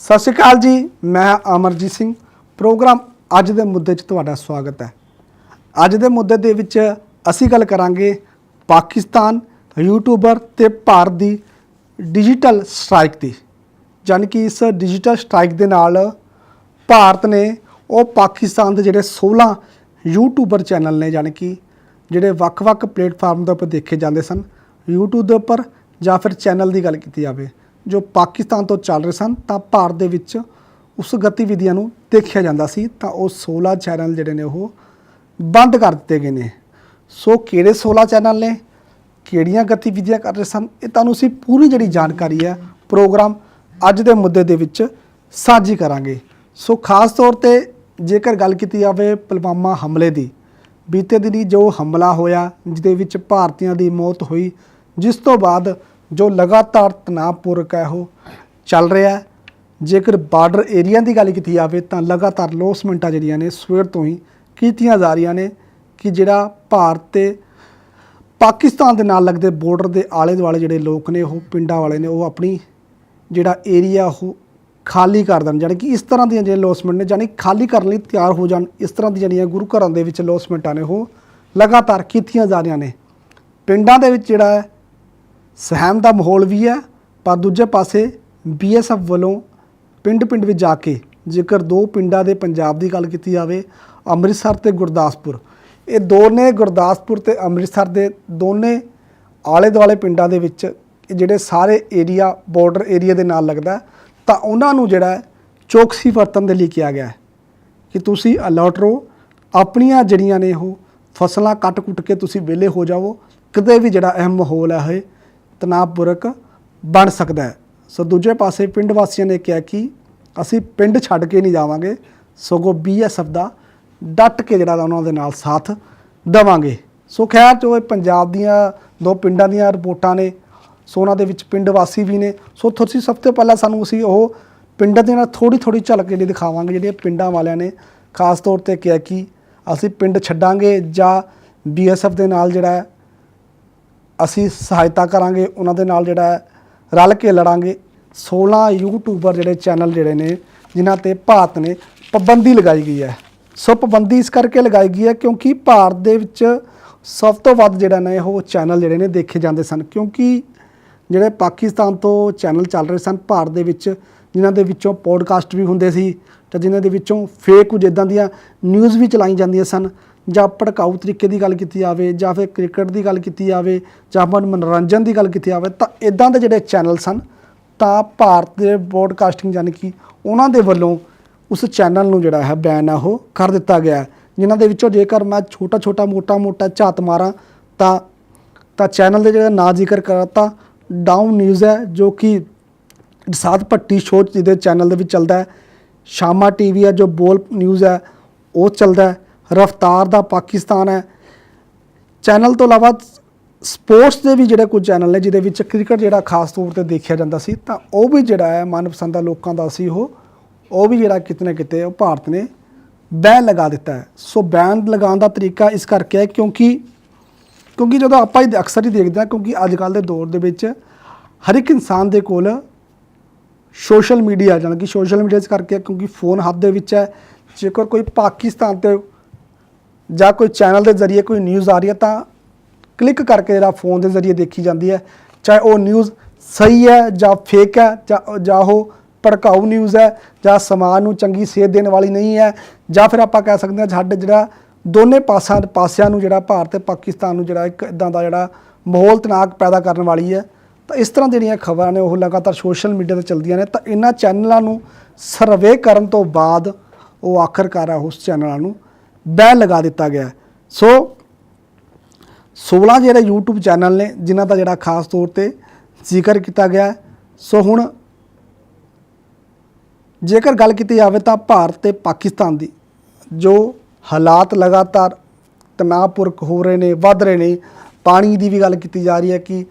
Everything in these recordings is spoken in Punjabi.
ਸਤਿ ਸ਼੍ਰੀ ਅਕਾਲ ਜੀ, ਮੈਂ ਅਮਰਜੀਤ ਸਿੰਘ। ਪ੍ਰੋਗਰਾਮ ਅੱਜ ਦੇ ਮੁੱਦੇ 'ਚ ਤੁਹਾਡਾ ਸਵਾਗਤ ਹੈ। ਅੱਜ ਦੇ ਮੁੱਦੇ ਦੇ ਵਿੱਚ ਅਸੀਂ ਗੱਲ ਕਰਾਂਗੇ ਪਾਕਿਸਤਾਨ, ਯੂਟਿਊਬਰ ਤੇ ਭਾਰਤ ਦੀ ਡਿਜੀਟਲ ਸਟ੍ਰਾਈਕ ਦੀ। ਯਾਨੀ ਕਿ ਇਸ ਡਿਜੀਟਲ ਸਟ੍ਰਾਈਕ ਦੇ ਨਾਲ ਭਾਰਤ ਨੇ ਉਹ ਪਾਕਿਸਤਾਨ ਦੇ ਜਿਹੜੇ 16 ਯੂਟਿਊਬਰ ਚੈਨਲ ਨੇ ਯਾਨੀ ਕਿ ਜਿਹੜੇ ਵੱਖ-ਵੱਖ ਪਲੇਟਫਾਰਮ ਦੇ ਉੱਪਰ ਦੇਖੇ ਜਾਂਦੇ ਸਨ YouTube ਦੇ ਉੱਪਰ ਜਾਂ ਫਿਰ ਚੈਨਲ ਦੀ ਗੱਲ ਕੀਤੀ ਜਾਵੇ ਜੋ ਪਾਕਿਸਤਾਨ ਤੋਂ ਚੱਲ ਰਹੇ ਸਨ, ਤਾਂ ਭਾਰਤ ਦੇ ਵਿੱਚ ਉਸ ਗਤੀਵਿਧੀਆਂ ਨੂੰ ਦੇਖਿਆ ਜਾਂਦਾ ਸੀ, ਤਾਂ ਉਹ 16 ਚੈਨਲ ਜਿਹੜੇ ਨੇ ਉਹ ਬੰਦ ਕਰ ਦਿੱਤੇ ਗਏ ਨੇ। ਸੋ ਕਿਹੜੇ 16 ਚੈਨਲ ਨੇ, ਕਿਹੜੀਆਂ ਗਤੀਵਿਧੀਆਂ ਕਰ ਰਹੇ ਸਨ, ਇਹ ਤੁਹਾਨੂੰ ਅਸੀਂ ਪੂਰੀ ਜਿਹੜੀ ਜਾਣਕਾਰੀ ਹੈ, ਪ੍ਰੋਗਰਾਮ ਅੱਜ ਦੇ ਮੁੱਦੇ ਦੇ ਵਿੱਚ ਸਾਂਝੀ ਕਰਾਂਗੇ। ਸੋ ਖਾਸ ਤੌਰ ਤੇ ਜੇਕਰ ਗੱਲ ਕੀਤੀ ਜਾਵੇ ਪੁਲਵਾਮਾ ਹਮਲੇ ਦੀ, ਬੀਤੇ ਦਿਨੀ ਜੋ ਹਮਲਾ ਹੋਇਆ, ਜਿਹਦੇ ਵਿੱਚ ਭਾਰਤੀਆਂ ਦੀ ਮੌਤ ਹੋਈ, ਜਿਸ ਤੋਂ ਬਾਅਦ ਜੋ ਲਗਾਤਾਰ ਤਣਾਅਪੂਰਕ ਹੈ ਉਹ ਚੱਲ ਰਿਹਾ ਜੇਕਰ ਬਾਰਡਰ ਏਰੀਆ ਦੀ ਗੱਲ ਕੀਤੀ ਜਾਵੇ ਤਾਂ ਲਗਾਤਾਰ ਲੋਸਮੈਂਟਾਂ ਜਿਹੜੀਆਂ ਨੇ ਸਵੇਰ ਤੋਂ ਹੀ ਕੀਤੀਆਂ ਜਾ ਰਹੀਆਂ ਨੇ ਕਿ ਜਿਹੜਾ ਭਾਰਤ ਤੇ ਪਾਕਿਸਤਾਨ ਦੇ ਨਾਲ ਲੱਗਦੇ ਬਾਰਡਰ ਦੇ ਆਲੇ ਦੁਆਲੇ ਜਿਹੜੇ ਲੋਕ ਨੇ, ਉਹ ਪਿੰਡਾਂ ਵਾਲੇ ਨੇ, ਉਹ ਆਪਣੀ ਜਿਹੜਾ ਏਰੀਆ ਉਹ ਖਾਲੀ ਕਰ ਦੇਣ। ਜਾਣੀ ਕਿ ਇਸ ਤਰ੍ਹਾਂ ਦੀਆਂ ਜਿਹੜੀਆਂ ਲੋਸਮੈਂਟ ਨੇ, ਜਾਣੀ ਖਾਲੀ ਕਰਨ ਲਈ ਤਿਆਰ ਹੋ ਜਾਣ, ਇਸ ਤਰ੍ਹਾਂ ਦੀਆਂ ਜਿਹੜੀਆਂ ਗੁਰੂ ਘਰਾਂ ਦੇ ਵਿੱਚ ਲੋਸਮੈਂਟਾਂ ਨੇ, ਉਹ ਲਗਾਤਾਰ ਕੀਤੀਆਂ ਜਾ ਰਹੀਆਂ ਨੇ। ਪਿੰਡਾਂ ਦੇ ਵਿੱਚ ਜਿਹੜਾ ਹੈ ਸਹਿਮ ਦਾ ਮਾਹੌਲ ਵੀ ਹੈ, ਪਰ ਦੂਜੇ ਪਾਸੇ ਬੀਐਸਐਫ ਵੱਲੋਂ ਪਿੰਡ-ਪਿੰਡ ਵਿੱਚ ਜਾ ਕੇ ਜੇਕਰ ਦੋ ਪਿੰਡਾਂ ਦੇ ਪੰਜਾਬ ਦੀ ਗੱਲ ਕੀਤੀ ਜਾਵੇ, ਅੰਮ੍ਰਿਤਸਰ ਤੇ ਗੁਰਦਾਸਪੁਰ। ਇਹ ਦੋਨੇ ਗੁਰਦਾਸਪੁਰ ਤੇ ਅੰਮ੍ਰਿਤਸਰ ਦੇ ਦੋਨੇ ਆਲੇ ਦੁਆਲੇ ਪਿੰਡਾਂ ਦੇ ਵਿੱਚ ਜਿਹੜੇ ਸਾਰੇ ਏਰੀਆ, ਬਾਰਡਰ ਏਰੀਆ ਦੇ ਨਾਲ ਲੱਗਦਾ ਤਾਂ ਉਹਨਾਂ ਨੂੰ ਜਿਹੜਾ ਚੌਕਸੀ ਵਰਤਣ ਦੇ ਲਈ ਕਿਹਾ ਗਿਆ ਹੈ ਕਿ ਤੁਸੀਂ ਅਲਰਟ ਰਹੋ, ਆਪਣੀਆਂ ਜਿਹੜੀਆਂ ਨੇ ਉਹ ਫਸਲਾਂ ਕੱਟ-ਕੁੱਟ ਕੇ ਤੁਸੀਂ ਵਿਹਲੇ ਹੋ ਜਾਵੋ, ਕਿਤੇ ਵੀ ਜਿਹੜਾ ਅਹਿਮ ਮਾਹੌਲ ਹੈ ਇਹ ਤਣਾਅਪੂਰਕ ਬਣ ਸਕਦਾ ਹੈ। ਸੋ ਦੂਜੇ ਪਾਸੇ ਪਿੰਡ ਵਾਸੀਆਂ ਨੇ ਕਿਹਾ ਕਿ ਅਸੀਂ ਪਿੰਡ ਛੱਡ ਕੇ ਨਹੀਂ ਜਾਵਾਂਗੇ। ਸਗੋਂ ਬੀਐਸਐਫ ਦਾ ਡਟ ਕੇ ਜਿਹੜਾ ਉਹਨਾਂ ਦੇ ਨਾਲ ਸਾਥ ਦੇਵਾਂਗੇ। ਸੋ ਖੈਰ ਜੋ ਇਹ ਪੰਜਾਬ ਦੀਆਂ ਦੋ ਪਿੰਡਾਂ ਦੀਆਂ ਰਿਪੋਰਟਾਂ ਨੇ, ਸੋ ਉਹਨਾਂ ਦੇ ਵਿੱਚ ਪਿੰਡ ਵਾਸੀ ਵੀ ਨੇ। ਸੋ ਤੁਸੀਂ ਸਭ ਤੋਂ ਪਹਿਲਾਂ ਸਾਨੂੰ ਅਸੀਂ ਉਹ ਪਿੰਡਾਂ ਦੇ ਨਾਲ ਥੋੜੀ ਥੋੜੀ ਝਲਕ ਜਿਹੜੀ ਦਿਖਾਵਾਂਗੇ, ਜਿਹੜੀਆਂ ਪਿੰਡਾਂ ਵਾਲਿਆਂ ਨੇ ਖਾਸ ਤੌਰ ਤੇ ਕਿਹਾ ਕਿ ਅਸੀਂ ਪਿੰਡ ਛੱਡਾਂਗੇ ਜਾਂ ਬੀਐਸਐਫ ਦੇ ਨਾਲ ਜਿਹੜਾ ਅਸੀਂ ਸਹਾਇਤਾ ਕਰਾਂਗੇ, ਉਹਨਾਂ ਦੇ ਨਾਲ ਜਿਹੜਾ ਰਲ ਕੇ ਲੜਾਂਗੇ। 16 ਯੂਟਿਊਬਰ ਜਿਹੜੇ ਚੈਨਲ ਜਿਹੜੇ ਨੇ, ਜਿਨ੍ਹਾਂ ਤੇ ਭਾਰਤ ਨੇ ਪਾਬੰਦੀ ਲਗਾਈ ਗਈ ਹੈ। ਸੋ ਪਾਬੰਦੀ ਇਸ ਕਰਕੇ ਲਗਾਈ ਗਈ ਹੈ ਕਿਉਂਕਿ ਭਾਰਤ ਦੇ ਵਿੱਚ ਸਭ ਤੋਂ ਵੱਧ ਜਿਹੜਾ ਨੇ ਉਹ ਚੈਨਲ ਜਿਹੜੇ ਨੇ ਦੇਖੇ ਜਾਂਦੇ ਸਨ। ਕਿਉਂਕਿ ਜਿਹੜੇ ਪਾਕਿਸਤਾਨ ਤੋਂ ਚੈਨਲ ਚੱਲ ਰਹੇ ਸਨ ਭਾਰਤ ਦੇ ਵਿੱਚ, ਜਿਨ੍ਹਾਂ ਦੇ ਵਿੱਚੋਂ ਪੋਡਕਾਸਟ ਵੀ ਹੁੰਦੇ ਸੀ ਤੇ ਜਿਨ੍ਹਾਂ ਦੇ ਵਿੱਚੋਂ ਫੇਕ ਕੁਝ ਇਦਾਂ ਦੀਆਂ ਨਿਊਜ਼ ਵੀ ਚਲਾਈ ਜਾਂਦੀਆਂ ਸਨ। ਜਾਂ ਭੜਕਾਊ ਤਰੀਕੇ ਦੀ ਗੱਲ ਕੀਤੀ ਜਾਵੇ, ਜਾਂ ਫਿਰ ਕ੍ਰਿਕਟ ਦੀ ਗੱਲ ਕੀਤੀ ਜਾਵੇ, ਜਾਂ ਫਿਰ ਮਨੋਰੰਜਨ ਦੀ ਗੱਲ ਕੀਤੀ ਜਾਵੇ, ਤਾਂ ਇਦਾਂ ਦੇ ਜਿਹੜੇ ਚੈਨਲ ਸਨ ਤਾਂ ਭਾਰਤ ਦੇ ਬ੍ਰੋਡਕਾਸਟਿੰਗ ਯਾਨੀ ਕਿ ਉਹਨਾਂ ਦੇ ਵੱਲੋਂ ਉਸ ਚੈਨਲ ਨੂੰ ਜਿਹੜਾ ਹੈ ਬੈਨ ਆ ਉਹ ਕਰ ਦਿੱਤਾ ਗਿਆ ਹੈ। ਜਿਨ੍ਹਾਂ ਦੇ ਵਿੱਚੋਂ ਜੇਕਰ ਮੈਂ ਛੋਟਾ ਛੋਟਾ ਮੋਟਾ ਮੋਟਾ ਝਾਤ ਮਾਰਾਂ, ਤਾਂ ਤਾਂ ਚੈਨਲ ਦੇ ਜਿਹੜਾ ਨਾਂ ਜ਼ਿਕਰ ਕਰਤਾ ਡਾਊਨ ਨਿਊਜ਼ ਹੈ, ਜੋ ਕਿ ਸਾਧ ਭੱਟੀ ਸ਼ੋਅ ਜਿਹਦੇ ਚੈਨਲ ਦੇ ਵਿੱਚ ਚੱਲਦਾ ਹੈ ਸ਼ਾਮਾ ਟੀਵੀ ਹੈ, ਜੋ ਬੋਲ ਨਿਊਜ਼ ਹੈ, ਉਹ ਚੱਲਦਾ ਹੈ ਰਫਤਾਰ ਦਾ ਪਾਕਿਸਤਾਨ ਹੈ। ਚੈਨਲ ਤੋਂ ਇਲਾਵਾ ਸਪੋਰਟਸ ਦੇ ਵੀ ਜਿਹੜੇ ਕੁਝ ਚੈਨਲ ਨੇ, ਜਿਹਦੇ ਵਿੱਚ ਕ੍ਰਿਕਟ ਜਿਹੜਾ ਖਾਸ ਤੌਰ ਤੇ ਦੇਖਿਆ ਜਾਂਦਾ ਸੀ, ਤਾਂ ਉਹ ਵੀ ਜਿਹੜਾ ਹੈ, ਮਨਪਸੰਦ ਦਾ ਲੋਕਾਂ ਦਾ ਸੀ ਉਹ। ਉਹ ਵੀ ਜਿਹੜਾ ਕਿਤੇ ਨਾ ਕਿਤੇ ਉਹ ਭਾਰਤ ਨੇ ਬੈਨ ਲਗਾ ਦਿੱਤਾ ਹੈ। ਸੋ ਬੈਨ ਲਗਾਉਣ ਦਾ ਤਰੀਕਾ ਇਸ ਕਰਕੇ ਹੈ ਕਿਉਂਕਿ ਕਿਉਂਕਿ ਜਦੋਂ ਆਪਾਂ ਹੀ ਅਕਸਰ ਹੀ ਦੇਖਦੇ ਹਾਂ, ਕਿਉਂਕਿ ਅੱਜ ਕੱਲ ਦੇ ਦੌਰ ਦੇ ਵਿੱਚ ਹਰ ਇੱਕ ਇਨਸਾਨ ਦੇ ਕੋਲ ਸੋਸ਼ਲ ਮੀਡੀਆ ਜਾਣੀ ਕਿ ਸੋਸ਼ਲ ਮੀਡੀਆ ਇਸ ਕਰਕੇ ਕਿਉਂਕਿ ਫੋਨ ਹੱਥ ਦੇ ਵਿੱਚ ਹੈ। ਜੇਕਰ ਕੋਈ ਪਾਕਿਸਤਾਨ ਤੇ ਜਾਂ ਕੋਈ ਚੈਨਲ ਦੇ ਜ਼ਰੀਏ ਕੋਈ ਨਿਊਜ਼ ਆ ਰਹੀ ਹੈ ਤਾਂ ਕਲਿੱਕ ਕਰਕੇ ਜਿਹੜਾ ਫੋਨ ਦੇ ਜ਼ਰੀਏ ਦੇਖੀ ਜਾਂਦੀ ਹੈ। ਚਾਹੇ ਉਹ ਨਿਊਜ਼ ਸਹੀ ਹੈ ਜਾਂ ਫੇਕ ਹੈ ਜਾਂ ਜਾਂ ਉਹ ਭੜਕਾਊ ਨਿਊਜ਼ ਹੈ ਜਾਂ ਸਮਾਜ ਨੂੰ ਚੰਗੀ ਸੇਧ ਦੇਣ ਵਾਲੀ ਨਹੀਂ ਹੈ ਜਾਂ ਫਿਰ ਆਪਾਂ ਕਹਿ ਸਕਦੇ ਹਾਂ ਸਾਡੇ ਜਿਹੜਾ ਦੋਨੇ ਪਾਸਾਂ ਪਾਸਿਆਂ ਨੂੰ ਜਿਹੜਾ ਭਾਰਤ ਤੇ ਪਾਕਿਸਤਾਨ ਨੂੰ ਜਿਹੜਾ ਇੱਕ ਇਦਾਂ ਦਾ ਜਿਹੜਾ ਮਾਹੌਲ ਤਣਾਕ ਪੈਦਾ ਕਰਨ ਵਾਲੀ ਹੈ, ਤਾਂ ਇਸ ਤਰ੍ਹਾਂ ਜਿਹੜੀਆਂ ਖਬਰਾਂ ਨੇ ਉਹ ਲਗਾਤਾਰ ਸੋਸ਼ਲ ਮੀਡੀਆ ਤੇ ਚੱਲਦੀਆਂ ਨੇ, ਤਾਂ ਇਹਨਾਂ ਚੈਨਲਾਂ ਨੂੰ ਸਰਵੇ ਕਰਨ ਤੋਂ ਬਾਅਦ ਉਹ ਆਖਰਕਾਰ ਆ ਉਸ ਚੈਨਲਾਂ ਨੂੰ ਬੈਨ ਲਗਾ ਦਿੱਤਾ ਗਿਆ ਸੋ 16 ਜਿਹੜੇ YouTube ਚੈਨਲ ਨੇ, ਜਿਨ੍ਹਾਂ ਦਾ ਜਿਹੜਾ ਖਾਸ ਤੌਰ ਤੇ ਜ਼ਿਕਰ ਕੀਤਾ ਗਿਆ ਸੋ ਹੁਣ ਜੇਕਰ ਗੱਲ ਕੀਤੀ ਜਾਵੇ ਤਾਂ ਭਾਰਤ ਤੇ ਪਾਕਿਸਤਾਨ ਦੀ, ਜੋ ਹਾਲਾਤ ਲਗਾਤਾਰ ਤਣਾਅਪੂਰਕ ਹੋ ਰਹੇ ਨੇ, ਵੱਧ ਰਹੇ ਨੇ, ਪਾਣੀ ਦੀ ਵੀ ਗੱਲ ਕੀਤੀ ਜਾ ਰਹੀ ਹੈ ਕਿ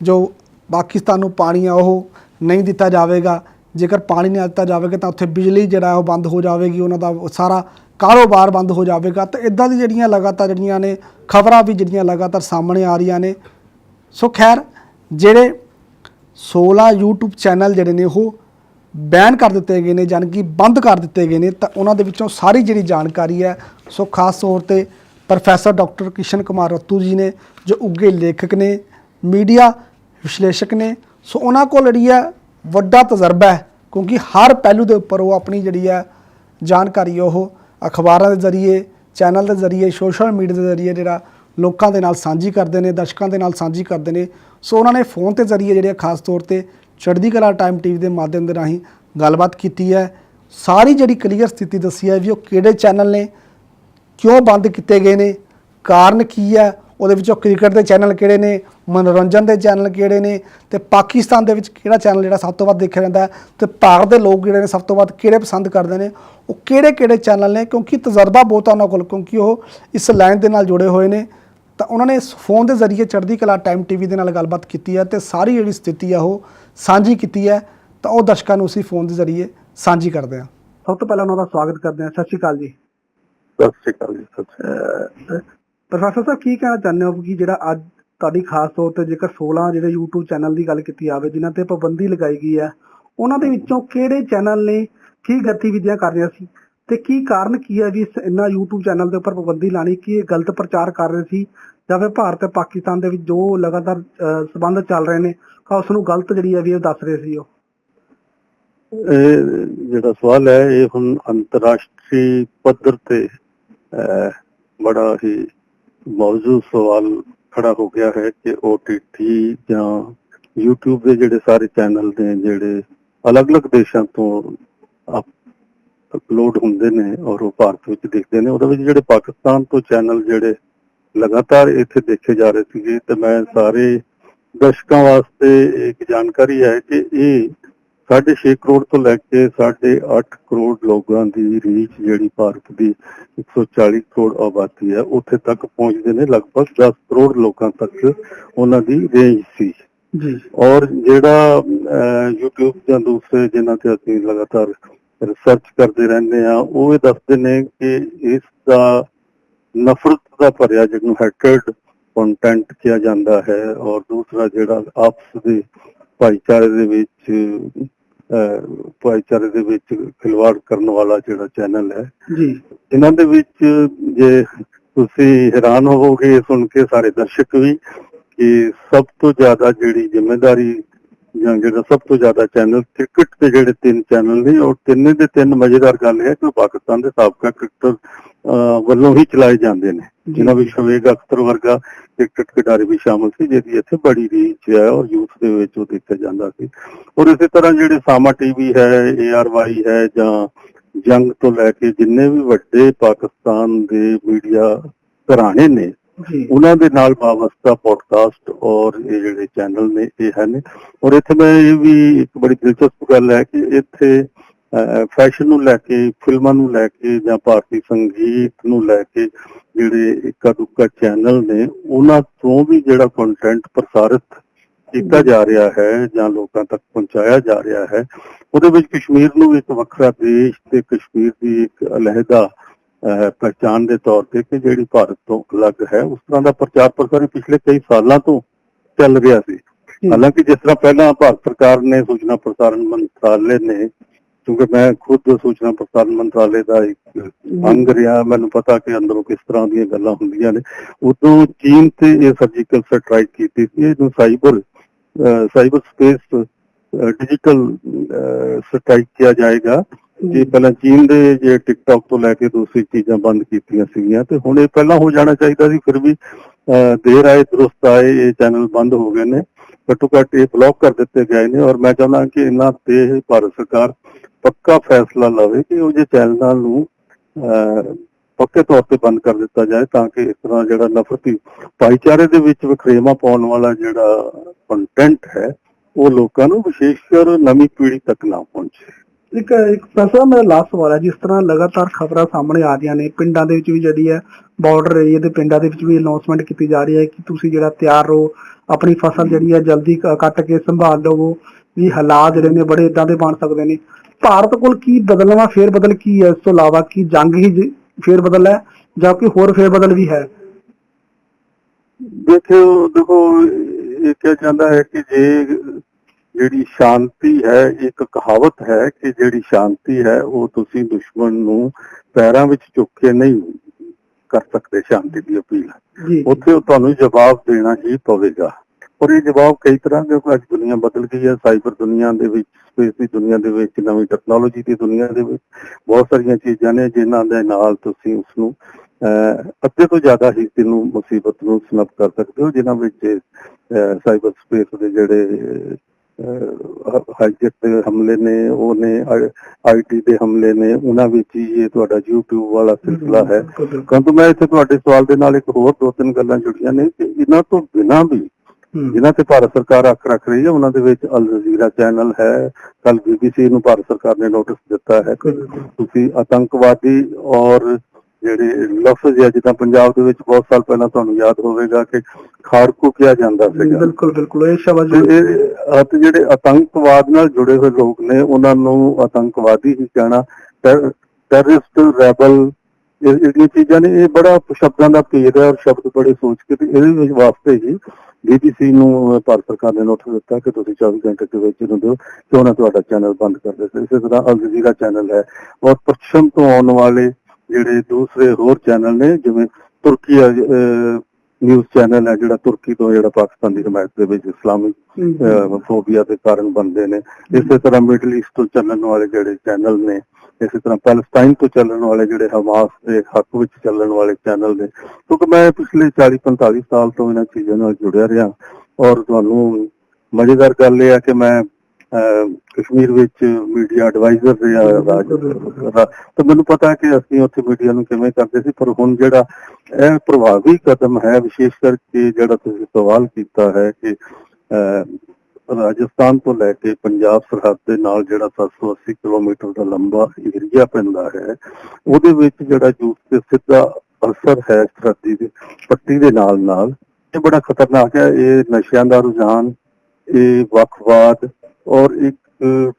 ਜੋ ਪਾਕਿਸਤਾਨ ਨੂੰ ਪਾਣੀ ਆ, ਉਹ ਨਹੀਂ ਦਿੱਤਾ ਜਾਵੇਗਾ। ਜੇਕਰ ਪਾਣੀ ਨਹੀਂ ਦਿੱਤਾ ਜਾਵੇਗਾ ਤਾਂ ਉੱਥੇ ਬਿਜਲੀ ਜਿਹੜਾ ਉਹ ਬੰਦ ਹੋ ਜਾਵੇਗੀ, ਉਹਨਾਂ ਦਾ ਸਾਰਾ ਕਾਰੋਬਾਰ ਬੰਦ ਹੋ ਜਾਵੇਗਾ। ਤਾਂ ਇਦਾਂ ਦੀ ਜਿਹੜੀਆਂ ਲਗਾਤਾਰ ਜਿਹੜੀਆਂ ਨੇ ਖਬਰਾਂ ਵੀ ਜਿਹੜੀਆਂ ਲਗਾਤਾਰ ਸਾਹਮਣੇ ਆ ਰਹੀਆਂ ਨੇ। ਸੋ ਖੈਰ, ਜਿਹੜੇ 16 YouTube ਚੈਨਲ ਜਿਹੜੇ ਨੇ ਉਹ ਬੈਨ ਕਰ ਦਿੱਤੇ ਗਏ ਨੇ, ਜਾਣੀ ਕਿ ਬੰਦ ਕਰ ਦਿੱਤੇ ਗਏ ਨੇ, ਤਾਂ ਉਹਨਾਂ ਦੇ ਵਿੱਚੋਂ ਸਾਰੀ ਜਿਹੜੀ ਜਾਣਕਾਰੀ ਹੈ, ਸੋ ਖਾਸ ਤੌਰ ਤੇ ਪ੍ਰੋਫੈਸਰ ਡਾਕਟਰ ਕਿਸ਼ਨ ਕੁਮਾਰ ਰੱਤੂ ਜੀ ਨੇ, ਜੋ ਉੱਗੇ ਲੇਖਕ ਨੇ, ਮੀਡੀਆ ਵਿਸ਼ਲੇਸ਼ਕ ਨੇ, ਸੋ ਉਹਨਾਂ ਕੋਲ ਜਿਹੜੀ ਹੈ ਵੱਡਾ ਤਜਰਬਾ ਹੈ। ਕਿਉਂਕਿ ਹਰ ਪਹਿਲੂ ਦੇ ਉੱਪਰ ਉਹ ਆਪਣੀ ਜਿਹੜੀ ਹੈ ਜਾਣਕਾਰੀ, ਉਹ ਅਖਬਾਰਾਂ ਦੇ ਜ਼ਰੀਏ, ਚੈਨਲ ਦੇ ਜ਼ਰੀਏ, ਸੋਸ਼ਲ ਮੀਡੀਆ ਦੇ ਜ਼ਰੀਏ ਜਿਹੜਾ ਲੋਕਾਂ ਦੇ ਨਾਲ ਸਾਂਝੀ ਕਰਦੇ ਨੇ, ਦਰਸ਼ਕਾਂ ਦੇ ਨਾਲ ਸਾਂਝੀ ਕਰਦੇ ਨੇ। ਸੋ ਉਹਨਾਂ ਨੇ ਫੋਨ ਤੇ ਜ਼ਰੀਏ ਜਿਹੜੇ ਖਾਸ ਤੌਰ ਤੇ ਚੜ੍ਹਦੀ ਕਲਾ ਟਾਈਮ ਟੀਵੀ ਦੇ ਮਾਧਿਅਮ ਦੇ ਰਾਹੀਂ ਗੱਲਬਾਤ ਕੀਤੀ ਹੈ। ਸਾਰੀ ਜਿਹੜੀ ਕਲੀਅਰ ਸਥਿਤੀ ਦੱਸੀ ਹੈ ਵੀ ਉਹ ਕਿਹੜੇ ਚੈਨਲ ਨੇ, ਕਿਉਂ ਬੰਦ ਕੀਤੇ ਗਏ ਨੇ, ਕਾਰਨ ਕੀ ਹੈ ਉਹਦੇ ਵਿੱਚੋਂ ਕ੍ਰਿਕਟ ਦੇ ਚੈਨਲ ਕਿਹੜੇ ਨੇ ਮਨੋਰੰਜਨ ਦੇ ਚੈਨਲ ਕਿਹੜੇ ਨੇ ਤੇ ਪਾਕਿਸਤਾਨ ਦੇ ਵਿੱਚ ਕਿਹੜਾ ਚੈਨਲ ਜਿਹੜਾ ਸਭ ਤੋਂ ਵੱਧ ਦੇਖਿਆ ਜਾਂਦਾ ਹੈ ਤੇ ਭਾਰਤ ਦੇ ਲੋਕ ਜਿਹੜੇ ਨੇ ਸਭ ਤੋਂ ਵੱਧ ਕਿਹੜੇ ਪਸੰਦ ਕਰਦੇ ਨੇ ਉਹ ਕਿਹੜੇ ਕਿਹੜੇ ਚੈਨਲ ਨੇ ਕਿਉਂਕਿ ਤਜਰਬਾ ਬਹੁਤ ਆ ਉਹਨਾਂ ਕੋਲ ਕਿਉਂਕਿ ਉਹ ਇਸ ਲਾਈਨ ਦੇ ਨਾਲ ਜੁੜੇ ਹੋਏ ਨੇ। ਤਾਂ ਉਹਨਾਂ ਨੇ ਇਸ ਫੋਨ ਦੇ ਜ਼ਰੀਏ ਚੜ੍ਹਦੀ ਕਲਾ ਟਾਈਮ ਟੀਵੀ ਦੇ ਨਾਲ ਗੱਲਬਾਤ ਕੀਤੀ ਹੈ ਤੇ ਸਾਰੀ ਜਿਹੜੀ ਸਥਿਤੀ ਆ ਉਹ ਸਾਂਝੀ ਕੀਤੀ ਹੈ। ਤਾਂ ਉਹ ਦਰਸ਼ਕਾਂ ਨੂੰ ਉਸੇ ਫੋਨ ਦੇ ਜ਼ਰੀਏ ਸਾਂਝੀ ਕਰਦੇ ਹਾਂ। ਸਭ ਤੋਂ ਪਹਿਲਾਂ ਉਹਨਾਂ ਦਾ ਸਵਾਗਤ ਕਰਦੇ ਹਾਂ। ਸਤਿ ਸ਼੍ਰੀ ਅਕਾਲ ਜੀ। ਸਤਿ ਸ਼੍ਰੀ ਅਕਾਲ ਜੀ ਸਤਿ ਸ਼੍ਰੀ ਅਕਾਲ। ਪ੍ਰੋਫੈਸਰ ਸਾਹਿਬ ਕੀ ਕਹਿਣਾ ਚਾਹੁੰਦੇ ਹੋ ਕਿ ਜਿਹੜਾ ਅੱਜ ਤੁਹਾਡੀ ਖਾਸ ਤੌਰ ਤੇ ਜੇਕਰ 16 ਜਿਹੜੇ YouTube ਚੈਨਲ ਦੀ ਗੱਲ ਕੀਤੀ ਜਾਵੇ ਜਿਨ੍ਹਾਂ ਤੇ ਪਾਬੰਦੀ ਲਗਾਈ ਗਈ ਹੈ ਉਹਨਾਂ ਦੇ ਵਿੱਚੋਂ ਕਿਹੜੇ ਚੈਨਲ ਨੇ ਕੀ ਗਤੀਵਿਧੀਆਂ ਕਰ ਰਹੇ ਸੀ ਤੇ ਕੀ ਕਾਰਨ ਕੀ ਹੈ ਵੀ ਇਸ YouTube ਚੈਨਲ ਦੇ ਉੱਪਰ ਪਾਬੰਦੀ ਲਾਣੀ ਕਿ ਇਹ ਗਲਤ ਪ੍ਰਚਾਰ ਕਰ ਰਹੇ ਸੀ ਜਾਂ ਫਿਰ ਭਾਰਤ ਤੇ ਪਾਕਿਸਤਾਨ ਦੇ ਵਿੱਚ ਜੋ ਲਗਾਤਾਰ ਅਹ, ਸਬੰਧ ਚੱਲ ਰਹੇ ਨੇ ਤਾਂ ਉਸ ਨੂੰ ਗਲਤ ਜਿਹੜੀ ਹੈ ਵੀ ਉਹ ਦੱਸ ਰਹੇ ਸੀ ਉਹ? ਇਹ ਜਿਹੜਾ ਸਵਾਲ ਹੈ ਇਹ ਹੁਣ ਅੰਤਰਰਾਸ਼ਟਰੀ ਪੱਧਰ ਤੇ ਬੜਾ ਹੀ ਮੌਜੂਦ ਸਵਾਲ ਖੜਾ ਹੋ ਗਿਆ ਹੈ ਕਿ OTT ਜਾਂ YouTube ਦੇ ਜਿਹੜੇ ਸਾਰੇ ਚੈਨਲ ਨੇ, ਜਿਹੜੇ ਅਲੱਗ-ਅਲੱਗ ਦੇਸ਼ਾਂ ਤੋਂ ਅਪਲੋਡ ਹੁੰਦੇ ਨੇ ਔਰ ਉਹ ਭਾਰਤ ਵਿੱਚ ਦੇਖਦੇ ਨੇ, ਉਹਦੇ ਵਿੱਚ ਜਿਹੜੇ ਪਾਕਿਸਤਾਨ ਤੋਂ ਚੈਨਲ ਜਿਹੜੇ ਲਗਾਤਾਰ ਇੱਥੇ ਦੇਖੇ ਜਾ ਰਹੇ ਸੀਗੇ, ਤੇ ਮੈਂ ਸਾਰੇ ਦਰਸ਼ਕਾਂ ਵਾਸਤੇ ਇੱਕ ਜਾਣਕਾਰੀ ਹੈ ਕਿ ਇਹ 6.5 ਕਰੋੜ ਤੋਂ ਲੈ ਕੇ 8.5 ਕਰੋੜ ਲੋਕਾਂ ਦੀ ਰੀਚ ਜਿਹੜੀ ਭਾਰਤ ਦੀ 140 ਕਰੋੜ ਆਬਾਦੀ ਹੈ ਉੱਥੇ ਤੱਕ ਪਹੁੰਚਦੇ ਨੇ ਲਗਭਗ 10 ਕਰੋੜ ਲੋਕਾਂ ਤੱਕ ਉਹਨਾਂ ਦੀ ਰੇਂਜ ਸੀ। ਜੀ। ਔਰ ਜਿਹੜਾ YouTube ਜਾਂ ਦੂਸਰੇ ਜਿਨ੍ਹਾਂ ਤੇ ਅਸੀਂ ਲਗਾਤਾਰ ਰਿਸਰਚ ਕਰਦੇ ਰਹਿੰਦੇ ਆ ਉਹ ਇਹ ਦੱਸਦੇ ਨੇ ਕਿ ਇਸ ਦਾ ਨਫ਼ਰਤ ਦਾ ਭਰਿਆ ਜਿਹਨੂੰ ਹੈਟਰਡ ਕੰਟੈਂਟ ਕਿਹਾ ਜਾਂਦਾ ਹੈ ਔਰ ਦੂਸਰਾ ਜਿਹੜਾ ਆਪਸ ਦੇ ਭਾਈਚਾਰੇ ਦੇ ਵਿੱਚ ਭਾਈਚਾਰੇ ਦੇ ਵਿੱਚ ਖਿਲਵਾੜ ਕਰਨ ਵਾਲਾ ਜਿਹੜਾ ਚੈਨਲ ਹੈ। ਜੀ। ਇਹਨਾਂ ਦੇ ਵਿੱਚ ਜੇ ਤੁਸੀਂ ਹੈਰਾਨ ਹੋਵੋਗੇ ਸੁਣ ਕੇ ਸਾਰੇ ਦਰਸ਼ਕ ਵੀ ਕਿ ਸਭ ਤੋਂ ਜ਼ਿਆਦਾ ਜਿਹੜੀ ਜ਼ਿੰਮੇਵਾਰੀ ਜਾਂ ਜਿਹੜਾ ਸਭ ਤੋਂ ਜ਼ਿਆਦਾ ਚੈਨਲ ਕ੍ਰਿਕਟ ਦੇ ਜਿਹੜੇ ਤਿੰਨ ਚੈਨਲ ਨੇ ਔਰ ਤਿੰਨੇ ਦੇ ਤਿੰਨ ਮਜ਼ੇਦਾਰ ਗੱਲ ਹੈ ਕਿ ਉਹ ਪਾਕਿਸਤਾਨ ਦੇ ਸਾਬਕਾ ਕ੍ਰਿਕਟਰ ਵੱਲੋਂ ਹੀ ਚਲਾਏ ਜਾਂਦੇ ਨੇ। ਜਿਨ੍ਹਾਂ ਵਿੱਚ ਸ਼ਵੇਗ ਅਖਤਰ ਵਰਗਾ ਕ੍ਰਿਕਟ ਖਿਡਾਰੀ ਵੀ ਸ਼ਾਮਲ ਸੀ ਜਿਹਦੀ ਇੱਥੇ ਬੜੀ ਰੀਚ ਹੈ ਔਰ ਯੂਥ ਦੇ ਵਿੱਚ ਉਹ ਦੇਖਿਆ ਜਾਂਦਾ ਸੀ। ਔਰ ਇਸੇ ਤਰ੍ਹਾਂ ਜਿਹੜੇ ਸਾਮਾ ਟੀਵੀ ਹੈ ਏਆਰਵਾਈ ਹੈ ਜਾਂ ਜੰਗ ਤੋਂ ਲੈ ਕੇ ਜਿੰਨੇ ਵੀ ਵੱਡੇ ਪਾਕਿਸਤਾਨ ਦੇ ਮੀਡੀਆ ਘਰਾਣੇ ਨੇ ਉਹਨਾਂ ਦੇ ਨਾਲ ਵਾਬਸਤਾ ਪੋਡਕਾਸਟ ਔਰ ਇਹ ਜਿਹੜੇ ਚੈਨਲ ਨੇ, ਇਹ ਹਨ ਔਰ ਇੱਥੇ ਮੈਂ ਇਹ ਵੀ ਇੱਕ ਬੜੀ ਦਿਲਚਸਪ ਗੱਲ ਹੈ ਕਿ ਇੱਥੇ ਫੈਸ਼ਨ ਨੂੰ ਲੈ ਕੇ, ਫਿਲਮਾਂ ਨੂੰ ਲੈ ਕੇ ਜਾਂ ਭਾਰਤੀ ਸੰਗੀਤ ਨੂੰ ਲੈ ਕੇ ਜਿਹੜੇ ਇੱਕਾ ਦੁੱਕਾ ਚੈਨਲ ਨੇ, ਉਹਨਾਂ ਤੋਂ ਵੀ ਜਿਹੜਾ ਕੰਟੈਂਟ ਪ੍ਰਸਾਰਿਤ ਕੀਤਾ ਜਾ ਰਿਹਾ ਹੈ ਜਾਂ ਲੋਕਾਂ ਤੱਕ ਪਹੁੰਚਾਇਆ ਜਾ ਰਿਹਾ ਹੈ, ਉਹਦੇ ਵਿੱਚ ਕਸ਼ਮੀਰ ਨੂੰ ਵੀ ਇੱਕ ਵੱਖਰਾ ਦੇਸ਼ ਤੇ ਕਸ਼ਮੀਰ ਦੀ ਇੱਕ ਅਲਹਿਦਾ ਪਹਿਚਾਣ ਦੇ ਤੌਰ ਤੇ ਕਿ ਜਿਹੜੀ ਭਾਰਤ ਤੋਂ ਅਲੱਗ ਹੈ ਉਸ ਤਰ੍ਹਾਂ ਦਾ ਪ੍ਰਚਾਰ ਪ੍ਰਸਾਰ ਪਿਛਲੇ ਕਈ ਸਾਲਾਂ ਤੋਂ ਚੱਲ ਰਿਹਾ ਸੀ। ਹਾਲਾਂਕਿ ਜਿਸ ਤਰ੍ਹਾਂ ਪਹਿਲਾਂ ਭਾਰਤ ਸਰਕਾਰ ਨੇ ਸੂਚਨਾ ਪ੍ਰਸਾਰਣ ਮੰਤਰਾਲੇ ਨੇ ਕਿਉਂਕਿ ਮੈਂ ਖੁਦ ਸੂਚਨਾ ਪ੍ਰਸਾਰਣ ਮੰਤਰਾਲੇ ਦਾ ਇੱਕ ਅੰਗ ਰਿਹਾ ਮੈਨੂੰ ਪਤਾ ਕਿ ਅੰਦਰੋਂ ਕਿਸ ਤਰ੍ਹਾਂ ਦੀਆਂ ਗੱਲਾਂ ਹੁੰਦੀਆਂ ਨੇ। ਉਦੋਂ ਚੀਨ ਤੇ ਇਹ ਸਰਜੀਕਲ ਸਟ੍ਰਾਈਕ ਕੀਤੀ ਸੀ ਇਹਨੂੰ cyber cyber space digital strike ਕਿਹਾ ਜਾਏਗਾ। ਕਿ ਪਹਿਲਾਂ ਚੀਨ ਦੇ ਜੇ ਟਿਕਟੌਕ ਤੋਂ ਲੈ ਕੇ ਦੂਸਰੀ ਚੀਜ਼ਾਂ ਬੰਦ ਕੀਤੀਆਂ ਸੀਗੀਆਂ ਤੇ ਹੁਣ ਇਹ ਪਹਿਲਾਂ ਹੋ ਜਾਣਾ ਚਾਹੀਦਾ ਸੀ ਫਿਰ ਵੀ ਦੇਰ ਆਏ ਦਰੁਸਤ ਆਏ ਇਹ ਚੈਨਲ ਬੰਦ ਹੋ ਗਏ ਨੇ। ਘੱਟੋ ਘੱਟ ਇਹ ਬਲੌਕ ਕਰ ਦਿੱਤੇ ਗਏ ਨੇ ਔਰ ਮੈਂ ਚਾਹੁੰਦਾ ਕਿ ਇਹਨਾਂ ਤੇ ਭਾਰਤ ਸਰਕਾਰ ਪੱਕਾ ਫੈਸਲਾ ਲਵੇ ਕਿ ਉਹ ਜੇ ਚੈਨਲਾਂ ਨੂੰ ਅਹ, ਪੱਕੇ ਤੌਰ ਤੇ ਬੰਦ ਕਰ ਦਿੱਤਾ ਜਾਏ ਤਾਂ ਕਿ ਇਸ ਤਰ੍ਹਾਂ ਜਿਹੜਾ ਨਫ਼ਰਤੀ ਭਾਈਚਾਰੇ ਦੇ ਵਿੱਚ ਵਖਰੇਵਾ ਪਾਉਣ ਵਾਲਾ ਜਿਹੜਾ ਕੰਟੈਂਟ ਹੈ ਉਹ ਲੋਕਾਂ ਨੂੰ ਵਿਸ਼ੇਸ਼ ਕਰ ਨਵੀਂ ਪੀੜ੍ਹੀ ਤੱਕ ਨਾ ਪਹੁੰਚੇ। ਇੱਕ ਇੱਕ ਪ੍ਰਸ਼ਨ ਮੇਰਾ ਲਾਸਟ ਸਵਾਲ ਹੈ, ਜਿਸ ਤਰ੍ਹਾਂ ਲਗਾਤਾਰ ਖਬਰਾਂ ਸਾਹਮਣੇ ਆ ਰਹੀਆਂ ਨੇ, ਪਿੰਡਾਂ ਦੇ ਵਿੱਚ ਵੀ ਜਿਹੜੀ ਹੈ ਬਾਰਡਰ ਏਰੀਆ ਦੇ ਪਿੰਡਾਂ ਦੇ ਵਿੱਚ ਵੀ ਅਨਾਉਂਸਮੈਂਟ ਕੀਤੀ ਜਾ ਰਹੀ ਹੈ ਕਿ ਤੁਸੀਂ ਜਿਹੜਾ ਤਿਆਰ ਰਹੋ, ਆਪਣੀ ਫਸਲ ਜਿਹੜੀ ਹੈ ਜਲਦੀ ਕੱਟ ਕੇ ਸੰਭਾਲ ਲਵੋ, ਵੀ ਹਾਲਾਤ ਜਿਹੜੇ ਨੇ ਬੜੇ ਇਦਾਂ ਦੇ ਬਣ ਸਕਦੇ ਨੇ। ਭਾਰਤ ਕੋਲ ਕੀ ਬਦਲਵਾ ਫੇਰ ਬਦਲ ਕੀ ਹੈ? ਇਸ ਤੋਂ ਇਲਾਵਾ ਕੀ ਜੰਗ ਹੀ ਫੇਰ ਬਦਲ ਹੈ, ਜਾਂ ਕੋਈ ਹੋਰ ਫੇਰ ਬਦਲ ਵੀ ਹੈ? ਦੇਖੋ ਦੇਖੋ, ਇਹ ਕਿਹਾ ਜਾਂਦਾ ਹੈ ਕਿ ਜੇ ਜਿਹੜੀ ਸ਼ਾਂਤੀ ਹੈ ਇੱਕ ਕਹਾਵਤ ਹੈ ਕਿ ਜਿਹੜੀ ਸ਼ਾਂਤੀ ਹੈ ਉਹ ਤੁਸੀਂ ਦੁਸ਼ਮਣ ਨੂੰ ਪੈਰਾਂ ਵਿੱਚ ਚੁੱਕ ਕੇ ਨਹੀਂ ਕਰ ਸਕਦੇ ਸ਼ਾਂਤੀ ਦੀ ਅਪੀਲ ਉੱਥੇ ਉਹ ਤੁਹਾਨੂੰ ਜਵਾਬ ਦੇਣਾ ਹੀ ਪਵੇਗਾ। ਔਰ ਇਹ ਜਵਾਬ ਕਈ ਤਰ੍ਹਾਂ ਦੇ ਅੱਜ ਦੁਨੀਆ ਬਦਲ ਗਈ ਹੈ। ਸਾਈਬਰ ਦੁਨੀਆ ਦੇ ਵਿੱਚ ਸਪੇਸ ਦੀ ਦੁਨੀਆ ਦੇ ਵਿੱਚ ਨਵੀਂ ਟੈਕਨੋਲੋਜੀ ਦੀ ਦੁਨੀਆ ਦੇ ਵਿੱਚ ਬਹੁਤ ਸਾਰੀਆਂ ਚੀਜ਼ਾਂ ਨੇ ਜਿਨ੍ਹਾਂ ਦੇ ਨਾਲ ਤੁਸੀਂ ਉਸ ਨੂੰ ਅੱਧੇ ਤੋਂ ਜ਼ਿਆਦਾ ਹੀ ਨੂੰ ਮੁਸੀਬਤ ਨੂੰ ਸਨਪ ਕਰ ਸਕਦੇ ਹੋ ਜਿਨ੍ਹਾਂ ਵਿੱਚ ਸਾਈਬਰ ਸਪੇਸ ਦੇ ਜਿਹੜੇ ਹਾਈਜੈਕ ਦੇ ਹਮਲੇ ਨੇ ਉਹ ਨੇ ਆਈਟੀ ਦੇ ਹਮਲੇ ਨੇ ਉਹਨਾਂ ਵਿੱਚ ਹੀ ਇਹ ਤੁਹਾਡਾ YouTube ਵਾਲਾ ਸਿਲਸਿਲਾ ਹੈ। ਪਰੰਤੂ ਮੈਂ ਇੱਥੇ ਤੁਹਾਡੇ ਸਵਾਲ ਦੇ ਨਾਲ ਇੱਕ ਹੋਰ ਦੋ ਤਿੰਨ ਗੱਲਾਂ ਜੁੜੀਆਂ ਨੇ ਕਿ ਇਹਨਾਂ ਤੋਂ ਬਿਨਾਂ ਵੀ ਜਿਨ੍ਹਾਂ ਤੇ ਭਾਰਤ ਸਰਕਾਰ ਅੱਖ ਰੱਖ ਰਹੀ ਹੈ ਉਹਨਾਂ ਦੇ ਵਿੱਚ ਅਲ ਜਜ਼ੀਰਾ ਚੈਨਲ ਹੈ ਕੱਲ ਬੀਬੀਸੀ ਨੂੰ ਭਾਰਤ ਸਰਕਾਰ ਨੇ ਨੋਟਿਸ ਦਿੱਤਾ ਹੈ ਕਿ ਤੁਸੀਂ ਆਤੰਕਵਾਦੀ ਔਰ ਜਿਹੜੇ ਲਫ਼ਜ਼ ਹੈ ਜਿੱਦਾਂ ਪੰਜਾਬ ਦੇ ਵਿੱਚ ਬਹੁਤ ਸਾਲ ਪਹਿਲਾਂ ਤੁਹਾਨੂੰ ਯਾਦ ਹੋਵੇਗਾ ਕਿ ਖਾੜਕੂ ਕਿਹਾ ਜਾਂਦਾ ਸੀਗਾ। ਬਿਲਕੁਲ ਬਿਲਕੁਲ ਇਹ ਸ਼ਬਦ ਤੇ ਜਿਹੜੇ ਆਤੰਕਵਾਦ ਨਾਲ ਜੁੜੇ ਹੋਏ ਲੋਕ ਨੇ ਉਹਨਾਂ ਨੂੰ ਆਤੰਕਵਾਦੀ ਹੀ ਕਹਿਣਾ ਟੈਰਰਿਸਟ ਰੈਬਲ ਇਹ ਜਿਹੜੀਆਂ ਚੀਜ਼ਾਂ ਨੇ ਇਹ ਬੜਾ ਸ਼ਬਦਾਂ ਦਾ ਭੇਦ ਹੈ ਔਰ ਸ਼ਬਦ ਬੜੇ ਸੋਚ ਕੇ ਤੇ ਇਹਦੇ ਵਿੱਚ ਵਾਸਤੇ ਹੀ ਬੀਬੀਸੀ ਨੂੰ ਭਾਰਤ ਸਰਕਾਰ ਨੇ ਨੋਟਿਸ ਦਿੱਤਾ ਕਿ ਤੁਸੀਂ 24 ਘੰਟੇ ਦੇ ਵਿੱਚ ਇਹਨੂੰ ਦਿਓ ਕਿ ਉਹਨਾਂ ਤੁਹਾਡਾ ਚੈਨਲ ਬੰਦ ਕਰ ਦਿੱਤਾ। ਇਸੇ ਤਰ੍ਹਾਂ ਅਲ ਜਜ਼ੀਰਾ ਚੈਨਲ ਹੈ। ਔਰ ਪੱਛਮ ਤੋਂ ਆਉਣ ਵਾਲੇ ਜਿਹੜੇ ਦੂਸਰੇ ਹੋਰ ਚੈਨਲ ਨੇ ਜਿਵੇਂ ਤੁਰਕੀ ਨਿਊਜ਼ ਚੈਨਲ ਹੈ ਜਿਹੜਾ ਤੁਰਕੀ ਤੋਂ ਜਿਹੜਾ ਪਾਕਿਸਤਾਨ ਦੀ ਹਮਾਇਤ ਦੇ ਵਿੱਚ ਇਸਲਾਮਿਕ ਫੋਬੀਆ ਦੇ ਕਾਰਨ ਬਣਦੇ ਨੇ। ਇਸੇ ਤਰ੍ਹਾਂ ਮਿਡਲ ਈਸਟ ਤੋਂ ਚੱਲਣ ਵਾਲੇ ਜਿਹੜੇ ਚੈਨਲ ਨੇ ਇਸੇ ਤਰ੍ਹਾਂ ਪੈਲਸਟਾਈਨ ਤੋਂ ਚੱਲਣ ਵਾਲੇ ਜਿਹੜੇ ਹਮਾਸ ਦੇ ਹੱਕ ਵਿੱਚ ਚੱਲਣ ਵਾਲੇ ਚੈਨਲ ਨੇ। ਕਿਉਂਕਿ ਮੈਂ ਪਿਛਲੇ 40 45 ਸਾਲ ਤੋਂ ਇਹਨਾਂ ਚੀਜ਼ਾਂ ਨਾਲ ਜੁੜਿਆ ਰਿਹਾ। ਔਰ ਤੁਹਾਨੂੰ ਮਜ਼ੇਦਾਰ ਗੱਲ ਇਹ ਹੈ ਕਿ ਮੈਂ ਕਸ਼ਮੀਰ ਵਿੱਚ ਮੀਡੀਆ ਐਡਵਾਈਜ਼ਰ ਰਿਹਾ ਰਾਜ ਤਾਂ ਮੈਨੂੰ ਪਤਾ ਕਿ ਅਸੀਂ ਉੱਥੇ ਮੀਡੀਆ ਨੂੰ ਕਿਵੇਂ ਕਰਦੇ ਸੀ, ਪਰ ਹੁਣ ਜਿਹੜਾ ਇਹ ਪ੍ਰਭਾਵੀ ਕਦਮ ਹੈ, ਵਿਸ਼ੇਸ਼ ਕਰਕੇ ਜਿਹੜਾ ਤੁਸੀਂ ਸਵਾਲ ਕੀਤਾ ਹੈ ਕਿ ਰਾਜਸਥਾਨ ਤੋਂ ਲੈ ਕੇ ਪੰਜਾਬ ਸਰਹੱਦ ਦੇ ਨਾਲ ਜਿਹੜਾ 780 ਕਿਲੋਮੀਟਰ ਦਾ ਲੰਬਾ ਏਰੀਆ ਪੈਂਦਾ ਹੈ, ਉਹਦੇ ਵਿੱਚ ਜਿਹੜਾ ਯੂਥ ਤੇ ਸਿੱਧਾ ਅਸਰ ਹੈ ਸਰਹੱਦੀ ਦੀ, ਪੱਟੀ ਦੇ ਨਾਲ ਨਾਲ ਇਹ ਬੜਾ ਖਤਰਨਾਕ ਹੈ, ਇਹ ਨਸ਼ਿਆਂ ਦਾ ਰੁਝਾਨ, ਇਹ ਵੱਖਵਾਦ ਔਰ ਇੱਕ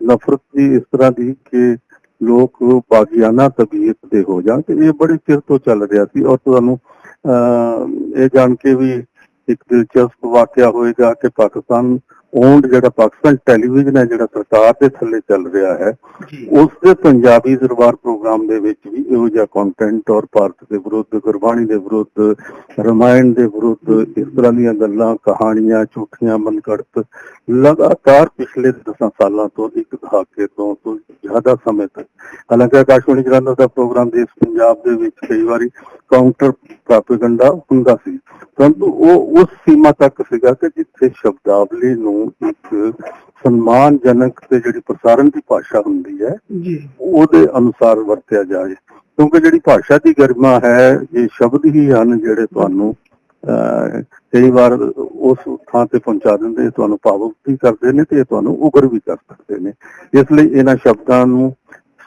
ਨਫ਼ਰਤ ਦੀ ਇਸ ਤਰ੍ਹਾਂ ਦੀ ਕਿ ਲੋਕ ਬਾਗਿਆਨਾ ਤਬੀਅਤ ਦੇ ਹੋ ਜਾਣ ਤੇ ਇਹ ਬੜੇ ਚਿਰ ਤੋਂ ਚੱਲ ਰਿਹਾ ਸੀ ਔਰ ਤੁਹਾਨੂੰ ਅਹ, ਇਹ ਜਾਣ ਕੇ ਵੀ ਇੱਕ ਦਿਲਚਸਪ ਵਾਕਿਆ ਹੋਏਗਾ ਕਿ ਪਾਕਿਸਤਾਨ ਓਨਡ ਜਿਹੜਾ ਪਾਕਿਸਤਾਨ ਟੈਲੀਵਿਜ਼ਨ ਹੈ ਜਿਹੜਾ ਸਰਕਾਰ ਦੇ ਥੱਲੇ ਚੱਲ ਰਿਹਾ ਹੈ ਉਸ ਦੇ ਪੰਜਾਬੀ ਦਰਬਾਰ ਪ੍ਰੋਗਰਾਮ ਦੇ ਵਿੱਚ ਵੀ ਇਹੋ ਜਿਹਾ ਕੰਟੈਂਟ ਔਰ ਭਾਰਤ ਦੇ ਵਿਰੁੱਧ ਗੁਰਬਾਣੀ ਦੇ ਵਿਰੁੱਧ ਰਮਾਇਣ ਦੇ ਵਿਰੁੱਧ ਇਸ ਤਰ੍ਹਾਂ ਦੀਆਂ ਗੱਲਾਂ ਕਹਾਣੀਆਂ ਝੂਠੀਆਂ ਮਨਕੜਤ ਲਗਾਤਾਰ ਪਿਛਲੇ 10 ਸਾਲਾਂ ਤੋਂ ਇੱਕ ਦਹਾਕੇ ਤੋਂ ਤੋਂ ਜ਼ਿਆਦਾ ਸਮੇਂ ਤੱਕ। ਹਾਲਾਂਕਿ ਆਕਾਸ਼ਵਾਣੀ ਜਲੰਧਰ ਦਾ ਪ੍ਰੋਗਰਾਮ ਦੇਸ਼ ਪੰਜਾਬ ਦੇ ਵਿੱਚ ਕਈ ਵਾਰੀ ਕਾਊਂਟਰ ਪ੍ਰੋਪਗੈਂਡਾ ਹੁੰਦਾ ਸੀ। ਪਰੰਤੂ ਉਹ ਉਸ ਸੀਮਾ ਤੱਕ ਸੀਗਾ ਕਿ ਜਿੱਥੇ ਸ਼ਬਦਾਵਲੀ ਨੂੰ ਇੱਕ ਸਨਮਾਨਜਨਕ ਤੇ ਜਿਹੜੀ ਪ੍ਰਸਾਰਣ ਦੀ ਭਾਸ਼ਾ ਹੁੰਦੀ ਹੈ ਜੀ। ਉਹਦੇ ਅਨੁਸਾਰ ਵਰਤਿਆ ਜਾਏ। ਕਿਉਂਕਿ ਜਿਹੜੀ ਭਾਸ਼ਾ ਦੀ ਗਰਿਮਾ ਹੈ ਇਹ ਸ਼ਬਦ ਹੀ ਹਨ ਜਿਹੜੇ ਤੁਹਾਨੂੰ ਕਈ ਵਾਰ ਉਸ ਥਾਂ ਤੇ ਪਹੁੰਚਾ ਦਿੰਦੇ ਨੇ, ਤੁਹਾਨੂੰ ਭਾਵੁਕ ਵੀ ਕਰਦੇ ਨੇ ਤੇ ਤੁਹਾਨੂੰ ਉਗਰ ਵੀ ਕਰ ਸਕਦੇ ਨੇ। ਇਸ ਲਈ ਇਹਨਾਂ ਸ਼ਬਦਾਂ ਨੂੰ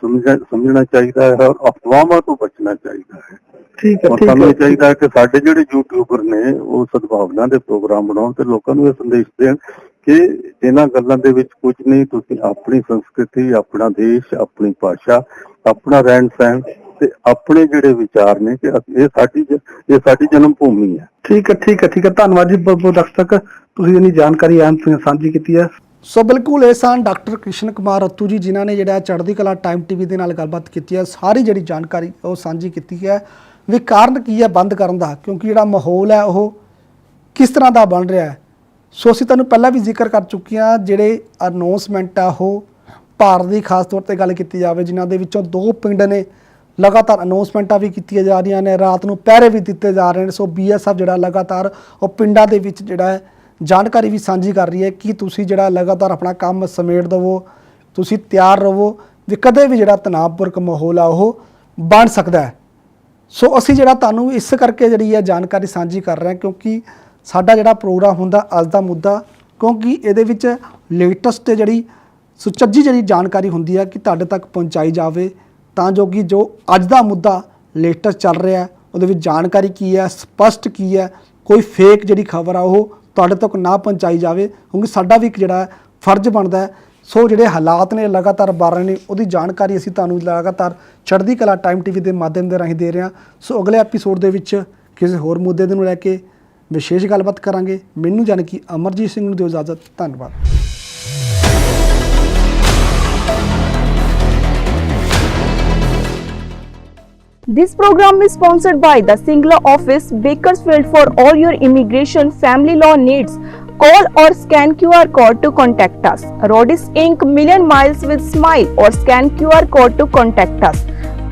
ਸਮਝਣਾ ਸਮਝਣਾ ਚਾਹੀਦਾ ਹੈ ਔਰ ਅਫਵਾਹਾਂ ਤੋਂ ਬਚਣਾ ਚਾਹੀਦਾ ਹੈ। ਠੀਕ ਔਰ ਸਾਨੂੰ ਇਹ ਚਾਹੀਦਾ ਹੈ ਕਿ ਸਾਡੇ ਜਿਹੜੇ ਯੂਟਿਊਬਰ ਨੇ ਉਹ ਸਦਭਾਵਨਾ ਦੇ ਪ੍ਰੋਗਰਾਮ ਬਣਾਉਣ ਤੇ ਲੋਕਾਂ ਨੂੰ ਇਹ ਸੰਦੇਸ਼ ਦੇਣ ਕਿ ਇਹਨਾਂ ਗੱਲਾਂ ਦੇ ਵਿੱਚ ਕੁਝ ਨਹੀਂ ਤੁਸੀਂ ਆਪਣੀ ਸੰਸਕ੍ਰਿਤੀ ਆਪਣਾ ਦੇਸ਼ ਆਪਣੀ ਭਾਸ਼ਾ ਆਪਣਾ ਰਹਿਣ ਸਹਿਣ ਤੇ ਆਪਣੇ ਜਿਹੜੇ ਵਿਚਾਰ ਨੇ ਕਿ ਇਹ ਸਾਡੀ ਇਹ ਸਾਡੀ ਜਨਮ ਭੂਮੀ ਹੈ। ਠੀਕ ਹੈ ਠੀਕ ਹੈ ਠੀਕ ਹੈ। ਧੰਨਵਾਦ ਜੀ ਬਹੁਤ ਬਹੁਤ ਦਰਸ਼ਕ। ਤੁਸੀਂ ਇੰਨੀ ਜਾਣਕਾਰੀ ਆਮ ਤੁਸੀਂ ਸਾਂਝੀ ਕੀਤੀ ਹੈ। ਸੋ ਬਿਲਕੁਲ ਇਹ ਸਨ ਡਾਕਟਰ ਕ੍ਰਿਸ਼ਨ ਕੁਮਾਰ ਰੱਤੂ ਜੀ ਜਿਨ੍ਹਾਂ ਨੇ ਜਿਹੜਾ ਚੜ੍ਹਦੀ ਕਲਾ ਟਾਈਮ ਟੀਵੀ ਦੇ ਨਾਲ ਗੱਲਬਾਤ ਕੀਤੀ ਹੈ। ਸਾਰੀ ਜਿਹੜੀ ਜਾਣਕਾਰੀ ਉਹ ਸਾਂਝੀ ਕੀਤੀ ਹੈ। ਵੀ ਕਾਰਨ ਕੀ ਹੈ ਬੰਦ ਕਰਨ ਦਾ? ਕਿਉਂਕਿ ਜਿਹੜਾ ਮਾਹੌਲ ਹੈ ਉਹ ਕਿਸ ਤਰ੍ਹਾਂ ਦਾ ਬਣ ਰਿਹਾ ਹੈ? ਸੋ ਅਸੀਂ ਤੁਹਾਨੂੰ ਪਹਿਲਾਂ ਵੀ ਜ਼ਿਕਰ ਕਰ ਚੁੱਕੇ ਹਾਂ ਜਿਹੜੇ ਅਨਾਉਂਸਮੈਂਟ ਆ ਉਹ ਭਾਰਤ ਦੀ ਖਾਸ ਤੌਰ ਤੇ ਗੱਲ ਕੀਤੀ ਜਾਵੇ, ਜਿਨ੍ਹਾਂ ਦੇ ਵਿੱਚੋਂ ਦੋ ਪਿੰਡ ਨੇ ਲਗਾਤਾਰ ਅਨਾਉਂਸਮੈਂਟਾਂ ਵੀ ਕੀਤੀਆਂ ਜਾ ਰਹੀਆਂ ਨੇ, ਰਾਤ ਨੂੰ ਪਹਿਰੇ ਵੀ ਦਿੱਤੇ ਜਾ ਰਹੇ ਨੇ। ਸੋ ਬੀਐਸਐਫ ਜਿਹੜਾ ਲਗਾਤਾਰ ਉਹ ਪਿੰਡਾਂ ਦੇ ਵਿੱਚ ਜਿਹੜਾ ਜਾਣਕਾਰੀ ਵੀ ਸਾਂਝੀ ਕਰ ਰਹੀ ਹੈ ਕਿ ਤੁਸੀਂ ਜਿਹੜਾ ਲਗਾਤਾਰ ਆਪਣਾ ਕੰਮ ਸਮੇਟ ਦਵੋ, ਤੁਸੀਂ ਤਿਆਰ ਰਹੋ ਵੀ ਕਦੇ ਵੀ ਜਿਹੜਾ ਤਣਾਅਪੂਰਕ ਮਾਹੌਲ ਆ ਉਹ ਬਣ ਸਕਦਾ ਹੈ। ਸੋ ਅਸੀਂ ਜਿਹੜਾ ਤੁਹਾਨੂੰ ਇਸ ਕਰਕੇ ਜਿਹੜੀ ਹੈ ਜਾਣਕਾਰੀ ਸਾਂਝੀ ਕਰ ਰਹੇ ਹਾਂ, ਕਿਉਂਕਿ ਸਾਡਾ ਜਿਹੜਾ ਪ੍ਰੋਗਰਾਮ ਹੁੰਦਾ ਅੱਜ ਦਾ ਮੁੱਦਾ, ਕਿਉਂਕਿ ਇਹਦੇ ਵਿੱਚ ਲੇਟੈਸਟ ਜਿਹੜੀ ਸੁਚੱਜੀ ਜਿਹੜੀ ਜਾਣਕਾਰੀ ਹੁੰਦੀ ਹੈ ਕਿ ਤੁਹਾਡੇ ਤੱਕ ਪਹੁੰਚਾਈ ਜਾਵੇ, ਤਾਂ ਜੋ ਕਿ ਜੋ ਅੱਜ ਦਾ ਮੁੱਦਾ ਲੇਟੈਸਟ ਚੱਲ ਰਿਹਾ, ਉਹਦੇ ਵਿੱਚ ਜਾਣਕਾਰੀ ਕੀ ਹੈ ਸਪਸ਼ਟ ਕੀ ਹੈ ਕੋਈ ਫੇਕ ਜਿਹੜੀ ਖਬਰ ਆ ਉਹ ਤੁਹਾਡੇ ਤੱਕ ਨਾ ਪਹੁੰਚਾਈ ਜਾਵੇ, ਕਿਉਂਕਿ ਸਾਡਾ ਵੀ ਇੱਕ ਜਿਹੜਾ ਫਰਜ਼ ਬਣਦਾ ਸੋ ਜਿਹੜੇ ਹਾਲਾਤ ਨੇ, ਲਗਾਤਾਰ ਬਣ ਰਹੇ ਨੇ, ਉਹਦੀ ਜਾਣਕਾਰੀ ਅਸੀਂ ਤੁਹਾਨੂੰ ਲਗਾਤਾਰ ਚੜ੍ਹਦੀ ਕਲਾ ਟਾਈਮ ਟੀਵੀ ਦੇ ਮਾਧਿਅਮ ਦੇ ਰਾਹੀਂ ਦੇ ਰਹੇ ਹਾਂ। ਸੋ ਅਗਲੇ ਐਪੀਸੋਡ ਦੇ ਵਿੱਚ ਕਿਸੇ ਹੋਰ ਮੁੱਦੇ ਨੂੰ ਲੈ ਕੇ विशेष गलबात करा मैनू जाने की अमरजीत सिंह दो इजाज़त Dhanbad This program is sponsored by the Singla office, Bakersfield for all your immigration family law needs. Call or scan QR code to contact us. Rodis Inc. Million Miles with Smile or scan QR code to contact us.